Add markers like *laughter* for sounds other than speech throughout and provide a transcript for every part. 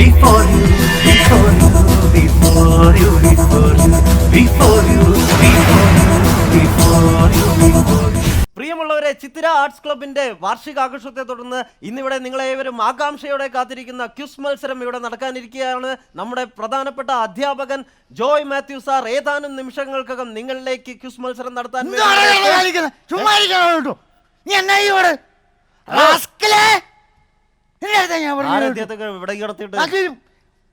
before you, before you, before you, before you, before you, before you, before you, before you. പ്രിയമുള്ളവരെ ചിത്തിര arts ക്ലബിന്റെ വാർഷികാഘോഷത്തെ തുടർന്ന് ഇന്നിവിടെ നിങ്ങളേവരും ആകാംക്ഷയോടെ കാത്തിരിക്കുന്ന ക്യുസ് മത്സരം ഇവിടെ നടക്കാനിരിക്കുകയാണ്. നമ്മുടെ പ്രധാനപ്പെട്ട അധ്യാപകൻ ജോയ് മാത്യു സാർ ഏതാനും നിമിഷങ്ങൾക്കകം നിങ്ങളിലേക്ക് ക്യുസ് മത്സരം നടത്താൻ വേണ്ടി ഇവിടെ ഞാൻ കിടത്തിയിട്ട്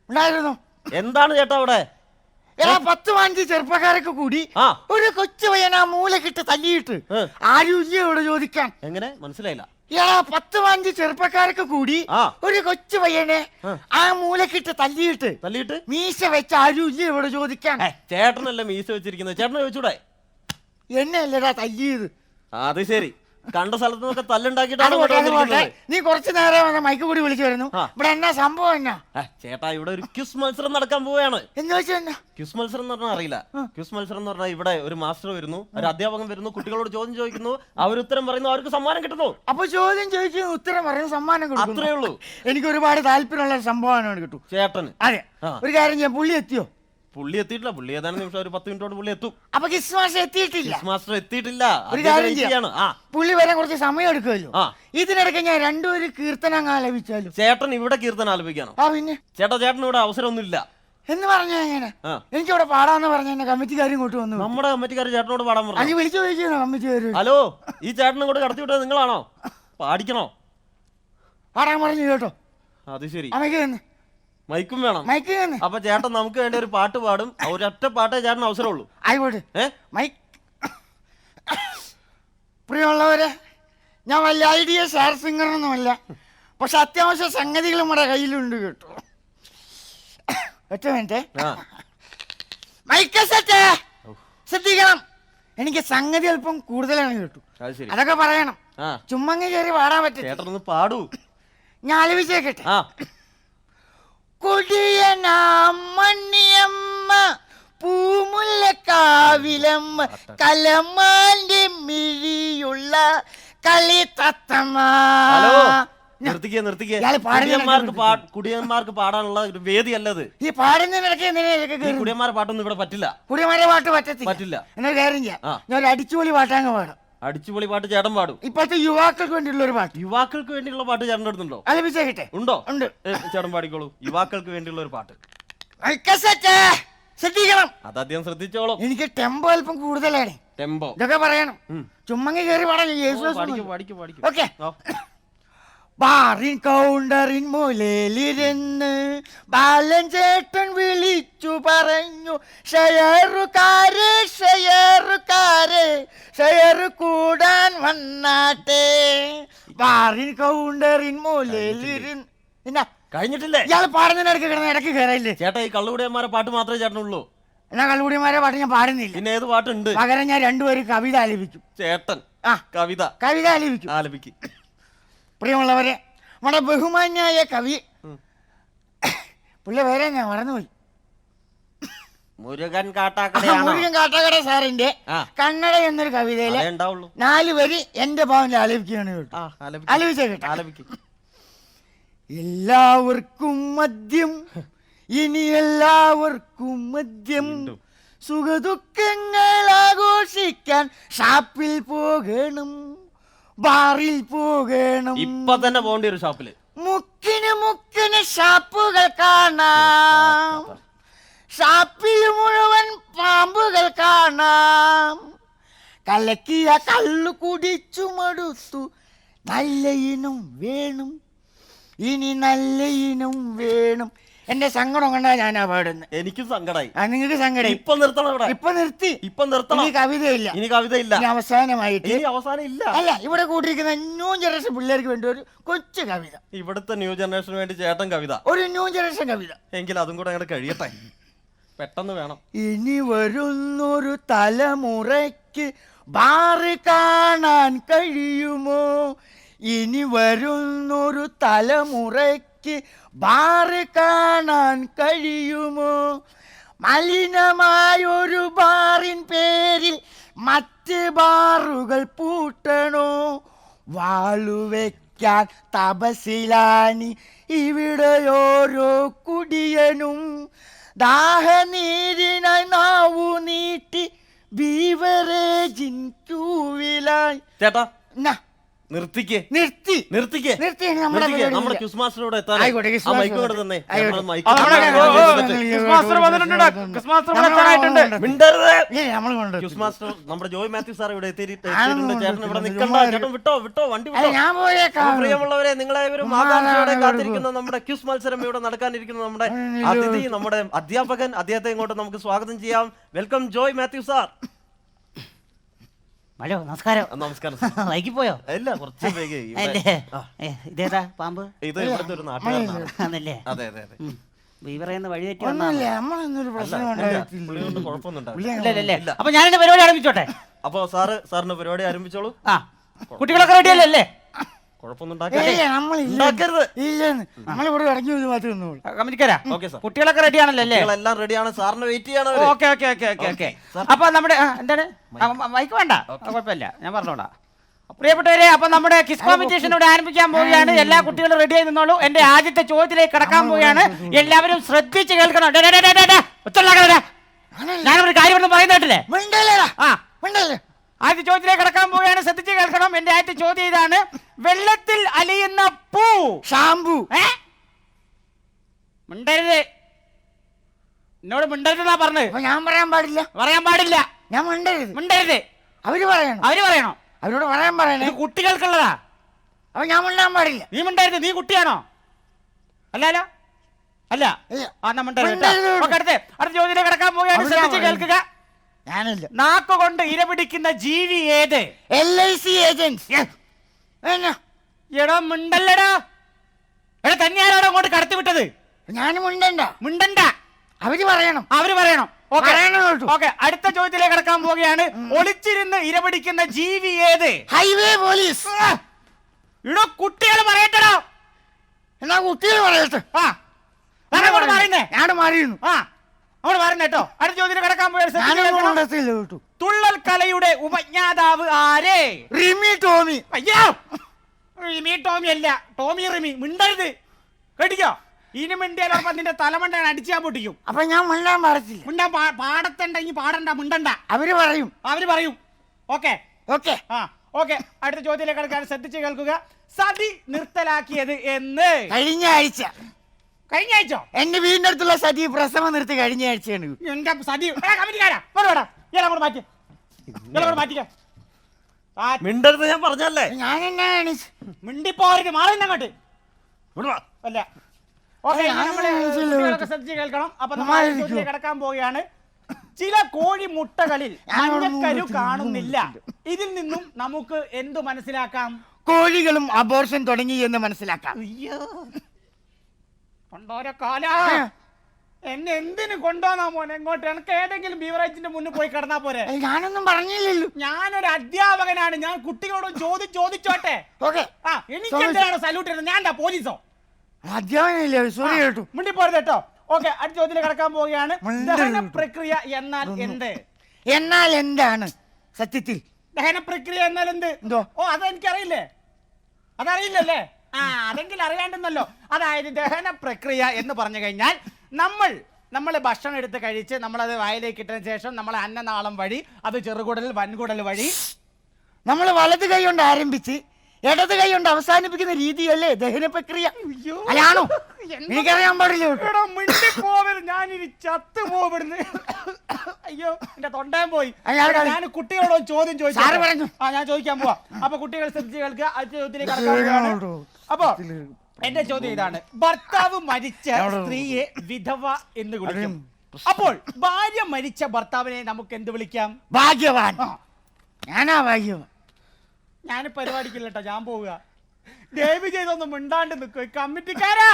ഉണ്ടായിരുന്നു. എന്താണ് ചേട്ടാ അവിടെ? എടാ പത്ത് പതിനഞ്ച് ചെറുപ്പക്കാരൊക്കെ കൂടി ആ. ഒരു കൊച്ചു പയ്യൻ ആ മൂലക്കിട്ട് തല്ലിയിട്ട് ഏ. ആരും ഇല്ല ഇവിടെ ചോദിക്കാൻ? എങ്ങനെ? മനസ്സിലായില്ല. ഏടാ പത്ത് പതിനഞ്ച് ചെറുപ്പക്കാരൊക്കെ കൂടി ആ. ഒരു കൊച്ചു പയ്യനെ ആ. ആ മൂലക്കിട്ട് തല്ലിയിട്ട് തല്ലിയിട്ട്? മീശ വെച്ച് ആരും ഇല്ല ഇവിടെ ചോദിക്കാൻ? ഏ, ചേട്ടനല്ലേ മീശ വെച്ചിരിക്കുന്നത്? ചേട്ടനെ വെച്ചൂടെ എന്നെ അല്ലടാ തല്ലിയത്. ആ, അത് ശരി. കണ്ട സ്ഥലത്ത് നിന്നൊക്കെ അത് ഇവിടെ പോട്ടെ, അത് പോട്ടെ. വന്നിരിക്കുന്നത്. നീ കുറച്ച് നേരം വന്ന മൈക്ക് കൂടി വിളിച്ചു വരുന്നു. ആ. ഇവിടെ എന്നാ സംഭവം എന്നാ? ചേട്ടാ ഇവിടെ ഒരു ക്യുസ് മത്സരം നടക്കാൻ പോവുകയാണ്. എന്ന് വെച്ചാ എന്നാ? ക്യൂസ് മത്സരം എന്ന് പറഞ്ഞാൽ അറിയില്ല. ക്യൂസ് മത്സരം എന്ന് പറഞ്ഞാൽ ഇവിടെ ഒരു മാസ്റ്റർ വരുന്നു ഒരു അധ്യാപകൻ വരുന്നു കുട്ടികളോട് ചോദ്യം ചോദിക്കുന്നു അവർ ഉത്തരം പറയുന്നു അവർക്ക് സമ്മാനം കിട്ടുന്നു. അപ്പൊ ചോദ്യം ചോദിച്ചു ഉത്തരം പറയുന്നു സമ്മാനം കൊടുക്കുന്നു. അത്രേ ഉള്ളൂ. എനിക്ക് ഒരുപാട് താല്പര്യമുള്ള ഒരു സംഭവമാണ് കിട്ടും ചേട്ടന്. അതെ. ആ. ഒരു കാര്യം ചെയ്യാം. പുള്ളി എത്തിയോ? പുള്ളി എത്തിയിട്ടില്ല പുള്ളി ഏതാനും നിമിഷം ഒരു പത്ത് മിനിറ്റോട് പുള്ളി എത്തും. അപ്പൊ ക്രിസ്മസ് എത്തിയിട്ടില്ല. മാസ്റ്റർ എത്തിയിട്ടില്ല. ഒരു അദ്ദേഹം കാര്യം ചെയ്യാണ്. ആ. പുള്ളി വരാൻ കുറച്ച് സമയം എടുക്കുമല്ലോ. ആ. ഇതിനിടയ്ക്ക് ഞാൻ ഒരു കീർത്തനം ആലപിച്ചാലും? ചേട്ടൻ ഇവിടെ കീർത്തനം ആലപിക്കാനോ? ആ പിന്നെ? ചേട്ടാ ചേട്ടൻ ഇവിടെ അവസരമൊന്നുമില്ല. എന്ന് പറഞ്ഞാ എങ്ങനെ? ആ. എനിക്കിവിടെ പാടാന്ന് പറഞ്ഞ എന്നെ കമ്മിറ്റിക്കാരും ഇങ്ങോട്ട് വന്നു നമ്മുടെ കമ്മിറ്റിക്കാർ ചേട്ടനോട് പാടാൻ പറഞ്ഞു. അനി വിളിച്ചു ചോദിക്കുന്നു കമ്മിറ്റിക്കാര്? ഹലോ ഈ ചേട്ടനും കൂടെ കടത്തി വിട്ടത് നിങ്ങളാണോ? പാടിക്കണോ? പാടാൻ പറഞ്ഞു കേട്ടോ. അത് ശരി. അമ്മയ്ക്ക് തന്നെ. മൈക്കും വേണം. മൈക്ക് വേണം. അപ്പൊ ചേട്ടൻ നമുക്ക് വേണ്ടി ഒരു പാട്ട് പാടും. ഒരൊറ്റ പാട്ടേ ചേട്ടൻ അവസരമുള്ളൂ. ആയിക്കോട്ടെ. ഏ? മൈക്ക്. പ്രിയമുള്ളവരെ ഞാൻ വലിയ ഐഡിയ ഷെയർ സിംഗറൊന്നുമല്ല പക്ഷെ അത്യാവശ്യ സംഗതികൾ നമ്മുടെ കയ്യിലുണ്ട് കേട്ടോ. ഒറ്റ മിനിറ്റ്. ആ. Mic set. ശ്രദ്ധിക്കണം. എനിക്ക് സംഗതി അല്പം കൂടുതലാണ് കേട്ടു. അത് ശരി. അതൊക്കെ പറയണം. ആ. ചുമ്മങ്ങി കയറി പാടാൻ പറ്റും ചേട്ടനൊന്ന് പാടൂ. ഞാൻ ആലോചിച്ചേക്കട്ടെ. ആ. കൊടിയനാമണ്ണിയമ്മ പൂമുല്ലക്കാവിലമ്മ കലമാന്റെ മിഴിയുള്ള കളി തത്തമ്മ. ഹലോ നിർത്തിക്കേ നിർത്തിക്കേ. ഇയാൾ പാടുന്നതിനെ കുടിയന്മാർക്ക് പാടാനുള്ള ഒരു ഈ പാടുന്നതിനിടയ്ക്ക് എന്തിനാ ഈ കേറുന്നത്? കുടിയന്മാരെ പാട്ടൊന്നും ഇവിടെ പറ്റില്ല. കുടിയന്മാരെ പാട്ട് പറ്റത്തില്ല. പറ്റില്ല. എന്നൊരു കാര്യം ചെയ്യാം. ഞാൻ ഒരു അടിച്ചുപൊളി പാട്ടാങ്ങ് പാടാം. അടിച്ചുപൊളി പാട്ട് ചേട്ടൻ പാടും. ഇപ്പോഴത്തെ യുവാക്കൾക്ക് വേണ്ടിയുള്ള ഒരു പാട്ട്. യുവാക്കൾക്ക് വേണ്ടിയുള്ള പാട്ട് ചേട്ടന്റെ അടുത്തുണ്ടോ ആലപിച്ചേക്കട്ടെ ഉണ്ടോ? ഉണ്ട്. ഏ, ചേട്ടൻ പാടിക്കോളൂ. യുവാക്കൾക്ക് വേണ്ടിയുള്ള ഒരു പാട്ട് ശ്രദ്ധിക്കണം. അത് അദ്ദേഹം ശ്രദ്ധിച്ചോളും. എനിക്ക് ടെമ്പോ അല്പം കൂടുതലാണ്. ടെമ്പോ. ഇതൊക്കെ പറയണം. ഉം. ചുമ്മങ്ങി കയറി പാടാൻ യേശു പാടിക്കോ ഒന്നും. പാടിക്കോ പാടിക്കോ. ഓക്കെ. ആ. ബാറിൻ കൗണ്ടറിൻ മുലയിലിരുന്ന് ബാലൻ ചേട്ടൻ വിളിച്ചു പറഞ്ഞു ഷെയറുകാരെ ഷെയറുകാരെ കൂടാൻ വന്നാട്ടെ ബാറിൻ കൗണ്ടറിൻ മൂലയിലിരുന്ന്. എന്നാ? കഴിഞ്ഞിട്ടില്ലേ? ഇയാൾ പാടുന്നതിനിടയ്ക്ക് കിടന്ന് ഇടയ്ക്ക് കയറില്ലേ ചേട്ടാ ഈ കള്ളുകുടിയന്മാരെ പാട്ട് മാത്രമേ ചേട്ടനുള്ളൂ. എന്നാ കള്ളുകൂടിയന്മാരെ പാട്ട് ഞാൻ പാടുന്നില്ല. പിന്നെ ഏത് പാട്ടുണ്ട്? പകരം ഞാൻ രണ്ടുപേരും കവിത ആലപിക്കും. ചേട്ടൻ ആ. കവിത. കവിത ആലപിക്കും. ആലപിക്കും. പ്രിയമുള്ളവരെ നമ്മുടെ ബഹുമാന്യായ കവി. പുള്ളി വേറെ ഞാൻ മറന്നുപോയി. മുരുകൻ കാട്ടാക്കടയാണോ? മുരുകൻ കാട്ടാക്കട സാറിന്റെ കണ്ണട എന്നൊരു കവിതയിലെ ഉണ്ടാവുള്ളൂ. നാല് വരി എന്റെ ഭാവനിൽ ആലപിക്കുകയാണ് കേട്ടോ. ആ ആലപിക്ക് ആലപിച്ചേ കേട്ടോ. ആലപിക്ക് എല്ലാവർക്കും മദ്യം. ഇനി എല്ലാവർക്കും മദ്യം. സുഖദുഃഖങ്ങൾ ആഘോഷിക്കാൻ ഷാപ്പിൽ പോകണം. ബാറിൽ പോകണം. ഇപ്പൊ തന്നെ പോകേണ്ടി ഒരു ഷാപ്പിൽ. മുക്കിന് മുക്കിന് ഷാപ്പുകൾ കാണാം. ഷാപ്പിൽ മുഴുവൻ പാമ്പുകൾ കാണാം. കലക്കിയ കള്ളു കുടിച്ചു മടുത്തു നല്ല ഇനം വേണം. ഇനി നല്ല ഇനം വേണം. എന്റെ സങ്കടം കണ്ടാ ഞാനാ പാടുന്നത് എനിക്ക് സങ്കടായി. ആ നിങ്ങൾക്ക് സങ്കടം ഇപ്പൊ നിർത്തണം ഇവിടെ. ഇപ്പൊ നിർത്തി. ഇപ്പൊ നിർത്തണം. ഇനി കവിതയില്ല. ഇനി കവിതയില്ല. ഇല്ല ഇനി അവസാനമായിട്ട് ഇനി അവസാനം ഇല്ല അല്ല ഇവിടെ കൂട്ടിയിരിക്കുന്ന ന്യൂ ജനറേഷൻ പിള്ളേർക്ക് വേണ്ടി ഒരു കൊച്ചു കവിത. ഇവിടുത്തെ ന്യൂ ജനറേഷന് വേണ്ടി ചേട്ടൻ കവിത. ഒരു ന്യൂ ജനറേഷൻ കവിത. എങ്കിൽ അതും കൂടെ അങ്ങോട്ട് കഴിയട്ടെ. പെട്ടെന്ന് വേണം. ഇനി വരുന്നൊരു തലമുറയ്ക്ക് ബാറ് കാണാൻ കഴിയുമോ? ഇനി വരുന്നൊരു തലമുറയ്ക്ക് ബാറ് കാണാൻ കഴിയുമോ? മലിനമായൊരു ബാറിൻ പേരിൽ മറ്റ് ബാറുകൾ പൂട്ടണോ? വാളുവെക്കാൻ തപസിലാനി ഇവിടെ ഓരോ കുടിയനും ദാഹനീരിനായി നാവു നീട്ടി ബീവറേജിൻ ക്യൂവിലായി. ചേട്ടാ നിർത്തിക്കേ. നിർത്തി. നിർത്തിക്കേ. നിർത്തി, നമ്മുടെ പരിപാടി. നമ്മുടെ ഇല്ല. ക്യൂസ് മാസ്റ്ററോട് എത്താൻ ആയിക്കോട്ടെ, ക്യൂസ് ആ മൈക്ക് തന്നെ ആയിക്കോട്ടെ. നമ്മുടെ മൈക്ക് ആ, കൊണ്ട് അവിടെ തന്നെ ഓ, ഓ, ഇരുന്നിട്ട്. ഓ, മാസ്റ്റർ വന്നിട്ടുണ്ട്. ക്രിസ് മാസ്റ്റർ ഇവിടെ എത്താനായിട്ടുണ്ട് മിണ്ടരുത്. ഏ, നമ്മൾ കൊണ്ട് ക്യൂസ് മാസ്റ്റർ നമ്മുടെ ജോയ് മാത്യു സാർ ഇവിടെ എത്തിയിട്ട് എത്തിയിട്ടുണ്ട്. ചേട്ടൻ ഇവിടെ. നിൽക്കണ്ട. ചേട്ടൻ വിട്ടോ? വിട്ടോ? വണ്ടി അല്ല, വിട്ടോ? ഞാൻ പോയേക്കാം. പ്രിയമുള്ളവരെ നിങ്ങളെ കാത്തിരിക്കുന്ന നമ്മുടെ ക്യൂസ് മത്സരം ഇവിടെ നടക്കാനിരിക്കുന്ന നമ്മുടെ അതിഥി നമ്മുടെ അധ്യാപകൻ അദ്ദേഹത്തെ ഇങ്ങോട്ട് നമുക്ക് സ്വാഗതം ചെയ്യാം. Welcome Joy Mathew sir. Hello നമസ്കാരം. നമസ്കാരം *laughs* വൈകി പോയോ അല്ല കുറച്ച് *laughs* അല്ലേ? ഇതേതാ പാമ്പ്? ഇത് ഇവിടുത്തെ ഒരു നാട്ടുകാരനാണ്. ആണല്ലേ? അതെ ബീവറേന്ന് വഴി തെറ്റി നമ്മളൊന്നൊരു അപ്പൊ ഞാനെന്റെ പരിപാടി ആരംഭിച്ചോട്ടെ? അപ്പൊ സാറ് സാറിന്റെ പരിപാടി ആരംഭിച്ചോളൂ. ആ. കുട്ടികളൊക്കെ റെഡിയല്ലേ കുട്ടികളൊക്കെ റെഡിയാണല്ലോ അല്ലേ? കുട്ടികളെല്ലാം റെഡിയാണ് സാറിന് വെയിറ്റ് ചെയ്യാണ് അവർ. Okay okay okay okay okay. അപ്പൊ നമ്മുടെ എന്താണ്? മൈക്ക് വേണ്ട. കുഴപ്പമില്ല. ഞാൻ പറഞ്ഞോളാം. പ്രിയപ്പെട്ടവരെ അപ്പൊ നമ്മുടെ കിസ് കോമ്പറ്റീഷൻ ഇവിടെ ആരംഭിക്കാൻ പോവുകയാണ്. എല്ലാ കുട്ടികളും റെഡി ആയി നിന്നോളൂ. എന്റെ ആദ്യത്തെ ചോദ്യത്തിലേക്ക് കടക്കാൻ പോവുകയാണ്. എല്ലാവരും ശ്രദ്ധിച്ച് കേൾക്കണം. ഡേ, ഡേ, ഡേ, ഡേ, ഡേ, ഡേ. ഞാനൊരു കാര്യം പറയുന്ന കേട്ടില്ലേ? മിണ്ടല്ലേടാ ആ. മിണ്ടല്ലേ? ആദ്യ ചോദ്യത്തിലേക്ക് കടക്കാൻ പോവുകയാണ്. ശ്രദ്ധിച്ച് കേൾക്കണം. എന്റെ ആദ്യത്തെ ചോദ്യം ഇതാണ്. വെള്ളത്തിൽ അലിയുന്ന പൂ. ഷാംപു. ഏ? മിണ്ടരുത്. എന്നോട് മിണ്ടരുതെന്നാ പറഞ്ഞത്? അപ്പൊ ഞാൻ പറയാൻ പാടില്ല. പറയാൻ പാടില്ല. ഞാൻ മിണ്ടരുത്. മിണ്ടരുത്. അവർ പറയണം. അവർ പറയണോ? അവരോട് പറയാൻ പറയണേ. ഇത് കുട്ടികൾക്കുള്ളതാ. അപ്പൊ ഞാൻ മിണ്ടാൻ പാടില്ല. നീ മിണ്ടരുത്. നീ കുട്ടിയാണോ? അല്ലല്ലോ. അല്ല. ഇല്ല. ആ എന്നാ മിണ്ടരുത് കേട്ടോ. മിണ്ടരുത്. ഓക്കേ, അടുത്ത്. അടുത്ത ചോദ്യത്തിലേക്ക് കടക്കാൻ പോവുകയാണ്. ശ്രദ്ധിച്ച് കേൾക്കുക. ഞാനില്ല. നാക്ക് കൊണ്ട് ഇരപിടിക്കുന്ന ജീവി ഏത്? എൽ ഐ സി ഏജൻസി എടോ മിണ്ടല്ലടാ. എടാ തന്നെയാരോടോ അങ്ങോട്ട് കടത്തി വിട്ടത്? ഞാനും മുണ്ടണ്ട. മുണ്ടണ്ട. അവർ പറയണം. അവർ പറയണം. ഓക്കെ. അടുത്ത ചോദ്യത്തിലേക്ക് കടക്കാൻ പോവുകയാണ്. ഒളിച്ചിരുന്ന് ഇരപിടിക്കുന്ന ജീവി ഏത്? ഹൈവേ പോലീസ് ഇടോ കുട്ടികൾ പറയട്ടടോ. എന്നാ കുട്ടികൾ പറയട്ടെ. ആ. ഞാൻ മാറിയുന്നേ? ഞാൻ മാറിയിരുന്നു. ആ. അങ്ങോട്ട് മാറുന്ന കേട്ടോ. അടുത്ത ചോദ്യം കിടക്കാൻ പോയ തുള്ളൽ കലയുടെ ഉപജ്ഞാതാവ് ആരേ? റിമി ടോമി. അയ്യോ! റിമി ടോമി അല്ല. ടോമി റിമി. മിണ്ടരുത്. കേട്ടിക്കോ? ഇനി ഉറപ്പാ നിന്റെ തലമണ്ടാണ് അടിച്ചാൻ പൊട്ടിക്കും. അപ്പൊ ഞാൻ മിണ്ടാൻ പാടത്തില്ല മിണ്ടാ പാടത്തണ്ടെങ്കിൽ പാടണ്ട മിണ്ടണ്ട. അവർ പറയും. അവർ പറയും. ഓക്കെ. ഓക്കെ. ആ ഓക്കെ. അടുത്ത ചോദ്യത്തിലേക്ക് കിടക്കാൻ ശ്രദ്ധിച്ച് കേൾക്കുക. സതി നിർത്തലാക്കിയത് എന്ന്. കഴിഞ്ഞ ആഴ്ച. കഴിഞ്ഞ ആഴ്ച. എന്റെ വീടിന്റെ അടുത്തുള്ള സതി പ്രസവം നിർത്തി കഴിഞ്ഞ ആഴ്ചയാണ്. എന്റെ സതി. ഏ, കമ്മിറ്റിക്കാരാ വേടാ. ഇയാളെ മാറ്റി. ഇയാളെ കൂടെ മാറ്റിക്കാം. മിണ്ടരുത് ഞാൻ പറഞ്ഞല്ലേ ഞാൻ എന്നാണ് മിണ്ടിപ്പോരുത് മാറുന്ന അങ്ങോട്ട്. അല്ല. ഓക്കെ ശ്രദ്ധിച്ച് കേൾക്കണം. അപ്പൊ നമ്മൾ. കടക്കാൻ പോവുകയാണ്. ചില കോഴി മുട്ടകളിൽ മഞ്ഞക്കരു കാണുന്നില്ല. ഇതിൽ നിന്നും നമുക്ക് എന്തു മനസ്സിലാക്കാം? കോഴികളും അബോർഷൻ തുടങ്ങി എന്ന് മനസ്സിലാക്കാം. അയ്യോ. കൊണ്ടോര കാല. എന്നെ എന്തിനു കൊണ്ടുവന്നാ മോനെ? എങ്ങോട്ട് എനിക്ക് ഏതെങ്കിലും ബീവറേജിന്റെ മുന്നിൽ പോയി കിടന്നാ പോരെ? ഞാനൊന്നും പറഞ്ഞില്ലല്ലോ. ഞാനൊരു അധ്യാപകനാണ്. ഞാൻ കുട്ടികളോട് ചോദിച്ചു ചോദിച്ചോട്ടെ? എനിക്കെന്താണ് ആ എനിക്ക് എന്തിനാണ് സല്യൂട്ട് ചെയ്യുന്നത് ഞാൻ പോലീസോ? അധ്യാപനമില്ല സോറി കേട്ടു. മിണ്ടി പോരുത് കേട്ടോ. ഓക്കെ അടുത്ത ചോദ്യത്തിൽ കിടക്കാൻ പോവുകയാണ്. ദഹന പ്രക്രിയ എന്നാൽ എന്ത്? എന്നാൽ എന്താണ് സത്യത്തിൽ? ദഹന പ്രക്രിയ എന്നാൽ എന്തോ? ഓ അതെനിക്കറിയില്ലേ? അതറിയില്ലല്ലേ? ആ അതെങ്കിൽ അറിയാണ്ടെന്നല്ലോ. അതായത് ദഹന പ്രക്രിയ എന്ന് പറഞ്ഞു കഴിഞ്ഞാൽ നമ്മൾ നമ്മൾ ഭക്ഷണം എടുത്ത് കഴിച്ച് നമ്മളത് വായിലേക്ക് ഇട്ടതിന് ശേഷം നമ്മൾ അന്നനാളം വഴി അത് ചെറുകുടൽ വൻകുടൽ വഴി നമ്മൾ വലത് കൈ കൊണ്ട് ആരംഭിച്ച് ഇടത് കൈ കൊണ്ട് അവസാനിപ്പിക്കുന്ന രീതിയല്ലേ ദഹന പ്രക്രിയ. അല്ലാണോ എനിക്കറിയാൻ പാടില്ല. പോവരുത് ഞാനിനി ചത്തു പോവിടുന്ന് അയ്യോ എന്റെ തൊണ്ടയും പോയി. ഞാൻ കുട്ടികളോട് ചോദ്യം ചോദിച്ചു. ആ ഞാൻ ചോദിക്കാൻ പോവാ. അപ്പൊ കുട്ടികൾ ശ്രദ്ധിച്ച് കേൾക്കുക ആ ചോദ്യത്തിലേക്ക്. അപ്പൊ എന്റെ ചോദ്യം ഇതാണ്. ഭർത്താവ് മരിച്ച സ്ത്രീയെ വിധവ എന്ന് വിളിക്കും. അപ്പോൾ ഭാര്യ മരിച്ച ഭർത്താവിനെ നമുക്ക് എന്ത് വിളിക്കാം? ഭാഗ്യവാൻ. ഞാനാ ഭാഗ്യവാൻ. ഞാൻ പരിപാടിക്കില്ല കേട്ടോ ഞാൻ പോവുക. ദയവ് ചെയ്തൊന്നും മിണ്ടാണ്ട് നിൽക്കും കമ്മിറ്റിക്കാരാ!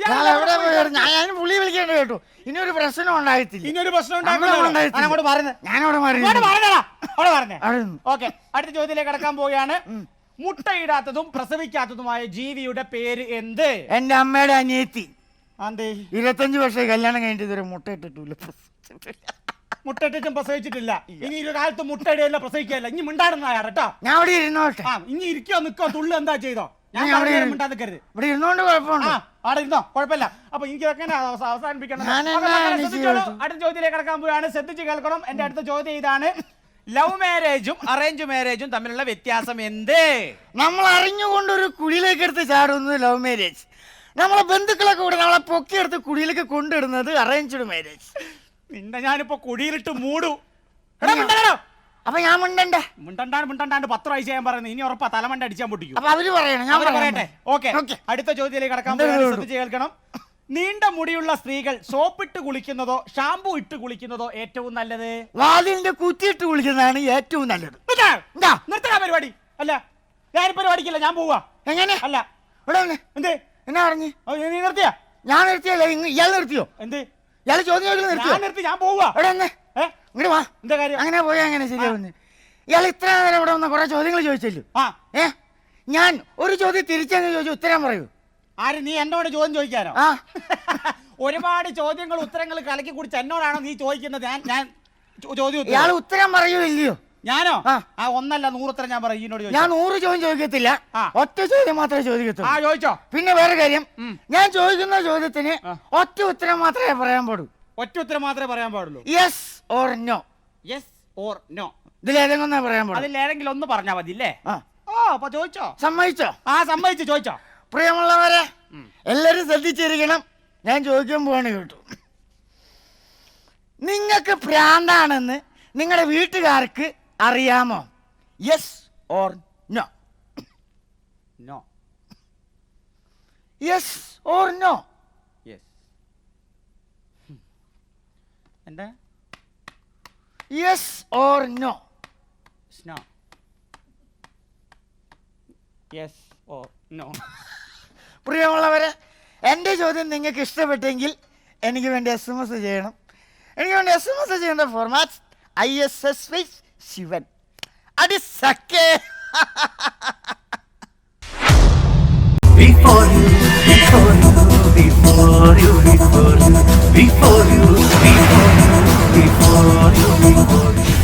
ഞാൻ എവിടെ എവിടെ പോയി പോയി? ഞാൻ പുള്ളി വിളിക്കേണ്ട കേട്ടോ. ഇനി ഒരു പ്രശ്നം ഉണ്ടായിട്ടില്ല. ഇനിയൊരു പ്രശ്നം നമ്മളെ ഞാൻ അങ്ങോട്ട് പറയുന്നത്. ഞാനവിടെ പറഞ്ഞേ. ഓക്കെ. അടുത്ത ചോദ്യത്തിലേക്ക് കടക്കാൻ പോവുകയാണ്. മുട്ടയിടാത്തതും പ്രസവിക്കാത്തതുമായ ജീവിയുടെ പേര് എന്ത്? എന്റെ അമ്മയുടെ അനിയത്തി. ഇരുപത്തഞ്ച് വർഷം കല്യാണം കഴിഞ്ഞിട്ട് ഇതുവരെ മുട്ട ഇട്ടിട്ടില്ല മുട്ടയിട്ടിട്ടും പ്രസവിച്ചിട്ടില്ല. ഇനി ഒരു കാലത്ത് മുട്ടയിടയില്ല പ്രസവിക്കല്ല ഇനി മിണ്ടാടുന്ന കേട്ടോ. ഞാൻ അവിടെ ഇരുന്നോട്ടെ. ഇനി ഇരിക്കോ നിക്കോ തുള്ളു എന്താ ചെയ്തോ? ഞാൻ. ഇവിടെ ഇരുന്നോണ്ട് കുഴപ്പമുണ്ട്? ഇരുന്നോ. കുഴപ്പമില്ല. അപ്പൊ എനിക്ക് അവസാനിപ്പിക്കണം? അടുത്ത ചോദ്യത്തിലേക്ക് കടക്കാൻ പോവുകയാണ്. ശ്രദ്ധിച്ച് കേൾക്കണം. എന്റെ അടുത്ത ചോദ്യം ഇതാണ്. ലവ് മാരേജും അറേഞ്ച് മാരേജും തമ്മിലുള്ള വ്യത്യാസം എന്ത്? നമ്മൾ അറിഞ്ഞുകൊണ്ട് ഒരു കുഴിയിലേക്ക് എടുത്ത് ചാടുന്നത് ലവ് മാരേജ് നമ്മളെ ബന്ധുക്കളൊക്കെ കൂടെ നമ്മളെ പൊക്കിയെടുത്ത് കുഴിയിലേക്ക് കൊണ്ടിടുന്നത് അറേഞ്ച്ഡ് മാരേജ് നിന്നെ ഞാനിപ്പോ കുടിയിലിട്ട് മൂടൂ. അപ്പൊ ഞാൻ മിണ്ടണ്ടേ? മിണ്ടണ്ടാണ്ട് മിണ്ടണ്ടാണ്ട് പത്ത് പ്രാവശ്യം ചെയ്യാൻ പറയുന്നത് ഇനി ഉറപ്പാ തലമണ്ട അടിച്ചാൻ പൊട്ടിക്കും. അപ്പൊ അവർ പറയണം ഞാൻ പറയട്ടെ. ഓക്കെ. അടുത്ത ചോദ്യത്തിലേക്ക് കടക്കാൻ. ശ്രദ്ധിച്ച് കേൾക്കണം. നീണ്ട മുടിയുള്ള സ്ത്രീകൾ സോപ്പിട്ട് കുളിക്കുന്നതോ ഷാമ്പു ഇട്ട് കുളിക്കുന്നതോ ഏറ്റവും നല്ലത്? വാതിലിന്റെ കുത്തിയിട്ട് കുളിക്കുന്നതാണ് ഏറ്റവും നല്ലത്. നിർത്തണ പരിപാടി. അല്ല ഞാൻ പരിപാടിക്കില്ല ഞാൻ പോവാ. എങ്ങനെ? അല്ല. ഇവിടെ. എന്ത്? എന്നാ പറഞ്ഞു? നീ നിർത്തിയാ? ഞാൻ നിർത്തിയല്ലേ ഇയാൾ നിർത്തിയോ? എന്ത്? ഇയാൾ ചോദ്യം ഞാൻ നിർത്തി ഞാൻ പോവാ. ഇവിടെ ഇങ്ങോട്ട് വാ. എന്താ കാര്യം? അങ്ങനെ പോയാ അങ്ങനെ ശരിയാവുന്നു ഇയാൾ ഇത്ര നേരം ഇവിടെ വന്ന കുറെ ചോദ്യങ്ങൾ ചോദിച്ചല്ലോ. ആ. ഏ? ഞാൻ ഒരു ചോദ്യം തിരിച്ചങ്ങ് ചോദിച്ചു ഉത്തരം പറയൂ. ആര് നീ എന്നോട് ചോദ്യം ചോദിക്കാനോ? ആ. *laughs* ഒരുപാട് ചോദ്യങ്ങൾ ഉത്തരങ്ങൾ കലക്കി കുടിച്ച് എന്നോടാണോ നീ ചോദിക്കുന്നത്? ഞാൻ ഞാൻ ചോ- ചോദ്യം ഉത്തരം. ഇയാൾ ഉത്തരം പറയൂ ഇല്ലയോ? ഞാനോ? ആ. ആ ഒന്നല്ല നൂറുത്തരം ഞാൻ പറയും ഈനോട് ഞാൻ നൂറ് ചോദ്യം ചോദിക്കത്തില്ല. ആ. ഒറ്റ ചോദ്യം മാത്രമേ ആ ചോദിച്ചോ. പിന്നെ വേറെ കാര്യം. ഉം. ഞാൻ ചോദിക്കുന്ന ചോദ്യത്തിന് ആ. ഒറ്റ ഉത്തരം മാത്രമേ പറയാൻ പാടൂ ഒറ്റ ഉത്തരം മാത്രമേ പറയാൻ പാടുള്ളൂ. Yes or no yes or no ഇതിലേതെങ്കിലും ഒന്നേ പറയാൻ ഒന്ന് മതി ആ. ഓ അപ്പൊ ചോദിച്ചോ? സമ്മതിച്ചോ? ആ സമ്മതിച്ചു ചോദിച്ചോ? പ്രിയമുള്ളവരെ എല്ലാരും ശ്രദ്ധിച്ചിരിക്കണം. ഞാൻ ചോദിക്കാൻ പോവാണ് കേട്ടു. നിങ്ങൾക്ക് പ്രാന്താണെന്ന് നിങ്ങളുടെ വീട്ടുകാർക്ക് അറിയാമോ? Yes or no no yes or no yes എന്താ? Yes or no no yes or no പ്രിയമുള്ളവരെ എന്റെ ചോദ്യം നിങ്ങൾക്ക് ഇഷ്ടപ്പെട്ടെങ്കിൽ എനിക്ക് വേണ്ടി എസ് എം എസ് ചെയ്യണം. എനിക്ക് വേണ്ടി എസ് എം എസ് ചെയ്യേണ്ട format I S S Y Shivan. അടി സക്കേ before you, before you, before you, before you, before you, before you.